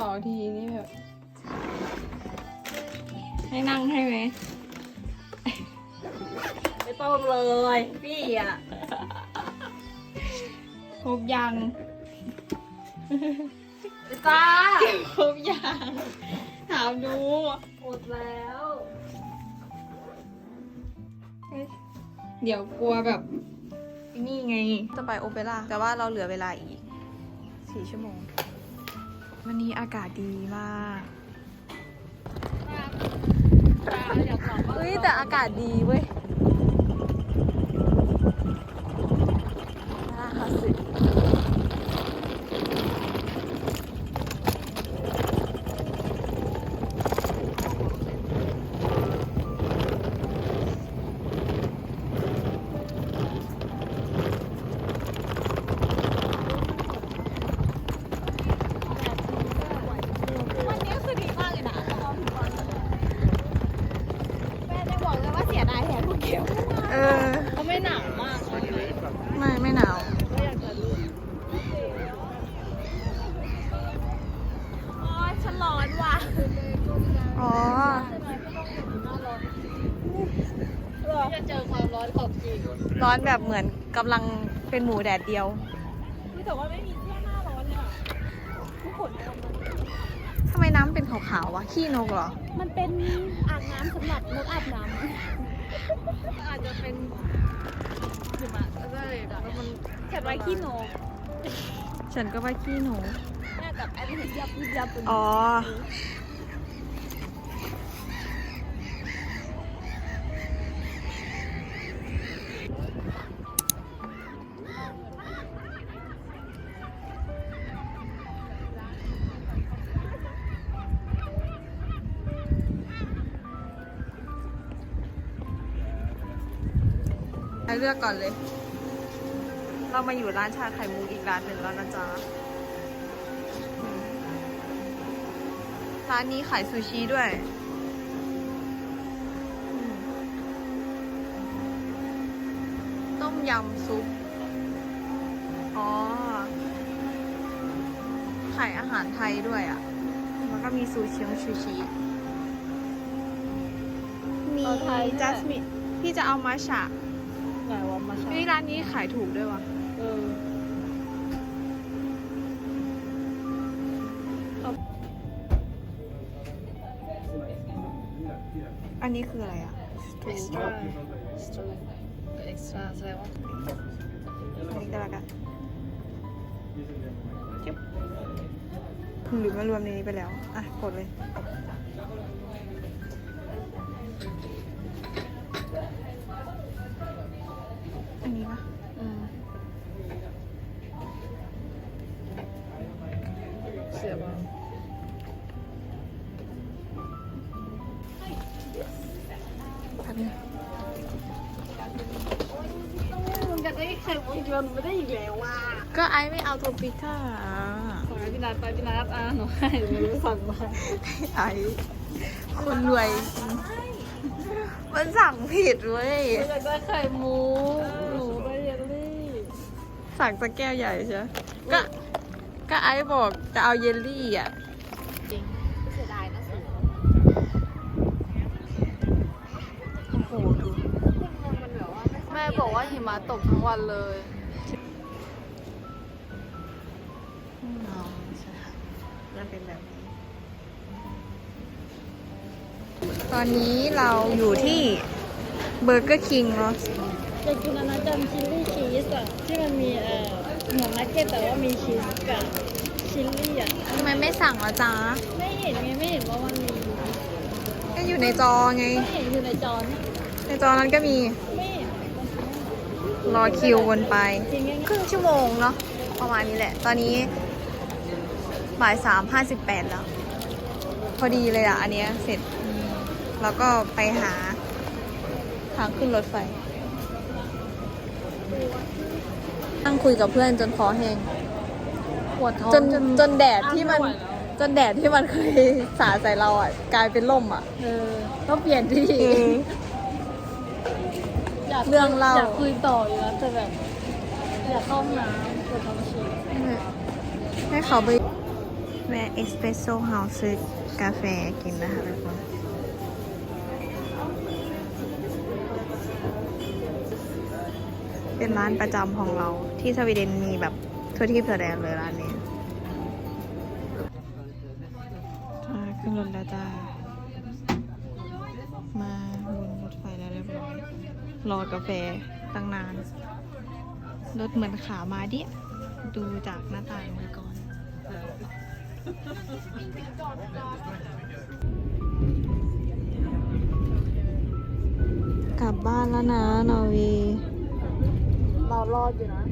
ต่อทีนี่แบบ ให้นั่งให้ไหมไม่ต้องเลยพี่อะครบยังไม่ต้าครบยังถามดูหมดแล้วเดี๋ยวกลัวแบบนี่ไง จะไปโอเปร่าแต่ว่าเราเหลือเวลาอีกสี่ชั่วโมง วันนี้อากาศดีมากเฮ้ยแต่อากาศดีเว้ย ไม่ไม่หนาวก็อยากจะรู้อ๋อฉันร้อนว่ะ อ๋อ จะเจอความร้อนของจริงร้อนแบบเหมือนกำลังเป็นหมูแดดเดียวแต่ว่าไม่มีเสื้อหน้าร้อนเลยอะทุกคนทำไมน้ำเป็นขาวๆวะ ขี้นกเหรอ มันเป็นอ่างน้ำสำหรับนำแค่ไว้ขี้นกฉันก็ว่าขี้หนูแม่กับแอนเห็นยับยิบยับเป็นอ๋อให้เลือกก่อนเลย เรามาอยู่ร้านชาไข่มุกอีกร้านหนึ่งแล้วนะจ๊ะอืมร้านนี้ขายซูชิด้วยอืมต้มยำซุป อ๋อ ขายอาหารไทยด้วยอะ่ะ แล้วก็มีซูชิชูชิ มีจัสมินพี่จะเอามาฉะไหนวะมาชานี่ร้านนี้ขายถูกด้วยวะเอออันนี้คืออะไรอะเอ็กซ์ตร้าเอ็กซ์ตร้าแสดงว่าอันนี้ก็แล้วกันจิ๊บหรือมารวมในนี้ไปแล้ว อะ กดเลย ไข่มุกอีกแล้วหนูไม่ได้อีกแล้วว่ะก็ไอไม่เอาตัวปิก้าขอให้พี่นัทไปพี่นัทอะหนูให้หนูสั่งมาไอคนรวยจริงมันสั่งผิดเว้ยหนูอยากได้ไข่มุกหนูได้เยลลี่สั่งสักแก้วใหญ่ใช่ไหมก็ก็ไอบอกจะเอาเยลลี่อะจริงเสียดายนะสิโอ้โหดูมันแบบว่าแม่บอกว่าหิมะตกทั้งวันเลย มันเป็นแบบนี้ ตอนนี้เราอยู่ที่เบอร์เกอร์คิงเนาะอยากกินอันนั้นจังชิลลี่ชีสอะที่มันมีเอ่อหมูนักเก็ตแต่ว่ามีชีสกับชิลลี่อะทำไมไม่สั่งละจ๊ะ ไม่เห็นไงไม่เห็นว่ามันมีก็อยู่ในจอไง ไม่เห็นอยู่ในจอนี่ในจอนั้นก็มี ไม่เห็นรอคิววนไปจริงไงครึ่งชั่วโมงเนาะประมาณนี้แหละ ตอนนี้ บ่ายสามห้าสิบแปดแล้ว พอดีเลยอะ อันเนี้ยเสร็จ แล้วก็ไปหา ทางขึ้นรถไฟ นั่งคุยกับเพื่อนจนคอแห้งปวดท้องจนจนแดดที่มัน จนแดดที่มันเคยสาดใส่เราอะ กลายเป็นล่มอะ เออต้องเปลี่ยนที่อยากเรื่องเล่า อยากคุยต่ออยู่นะแต่แบบ อยากเข้าห้องน้ำปวดท้องฉี่ ให้เขาไป แวะเอสเปรสโซ่เฮาส์ซื้อกาแฟกินนะคะทุกคนเป็นร้านประจำของเราที่สวีเดนมีแบบทั่วที่ทั่วแดนเลยร้านนี้ขึ้นรถแล้วจ้ามาบนรถไฟแล้วเรียบร้อยรอกาแฟตั้งนาน รถเหมือนขามาดิ ดูจากหน้าต่างไปก่อน กลับบ้านแล้วนะนอร์เวีเรารอดอยู่นะ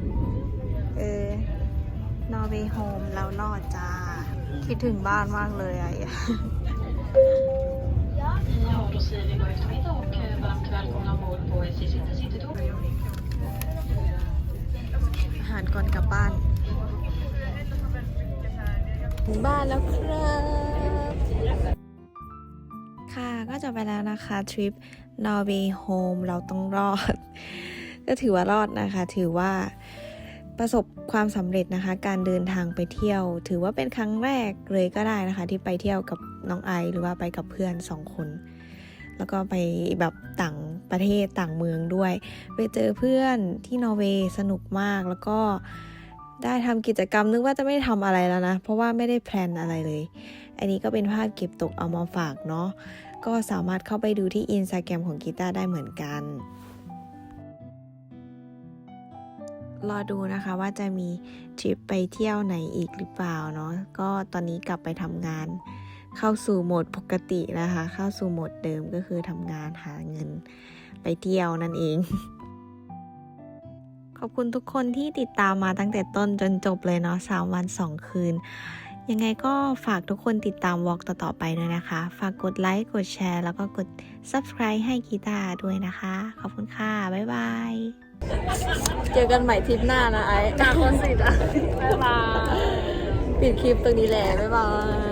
เออนอร์เวย์โฮมเรารอดจ้า คิดถึงบ้านมากเลยอะ Ja, då säger vi god eftermiddag och eh, varmt välkomna ombord på SJ City Citytåg. อาหารก่อนกลับบ้าน ถึงบ้านแล้วครับ ค่ะก็จะไปแล้วนะคะ ทริป Norway Home เราต้องรอด ก็ถือว่ารอดนะคะ ถือว่าประสบความสำเร็จนะคะ การเดินทางไปเที่ยว ถือว่าเป็นครั้งแรกเลยก็ได้นะคะ ที่ไปเที่ยวกับน้องไอหรือว่าไปกับเพื่อนสองคน แล้วก็ไปแบบต่างประเทศต่างเมืองด้วย ไปเจอเพื่อนที่นอร์เวย์สนุกมากแล้วก็ ได้ทำกิจกรรมนึกว่าจะไม่ทำอะไรแล้วนะ เพราะว่าไม่ได้แพลนอะไรเลย อันนี้ก็เป็นภาพเก็บตกเอามาฝากเนาะก็สามารถเข้าไปดูที่อินสตาแกรมของกีตาร์ได้เหมือนกัน รอดูนะคะว่าจะมีทริปไปเที่ยวไหนอีกหรือเปล่าเนาะก็ตอนนี้กลับไปทำงาน เข้าสู่โหมดปกตินะคะ เข้าสู่โหมดเดิมก็คือทำงานหาเงินไปเที่ยวนั่นเอง ขอบคุณทุกคนที่ติดตามมาตั้งแต่ต้นจนจบเลยเนาะสามวันสองคืน ยังไงก็ฝากทุกคนติดตามวอล์กต่อๆไปด้วยนะคะ ฝากกดไลค์ กดแชร์ แล้วก็กด subscribe ให้กีตาร์ด้วยนะคะ ขอบคุณค่ะ บ๊ายบาย เจอกันใหม่ทริปหน้านะไอ้จากคนสิทธิ์อะบ๊ายบาย ปิดคลิปตรงนี้แหละ บ๊ายบาย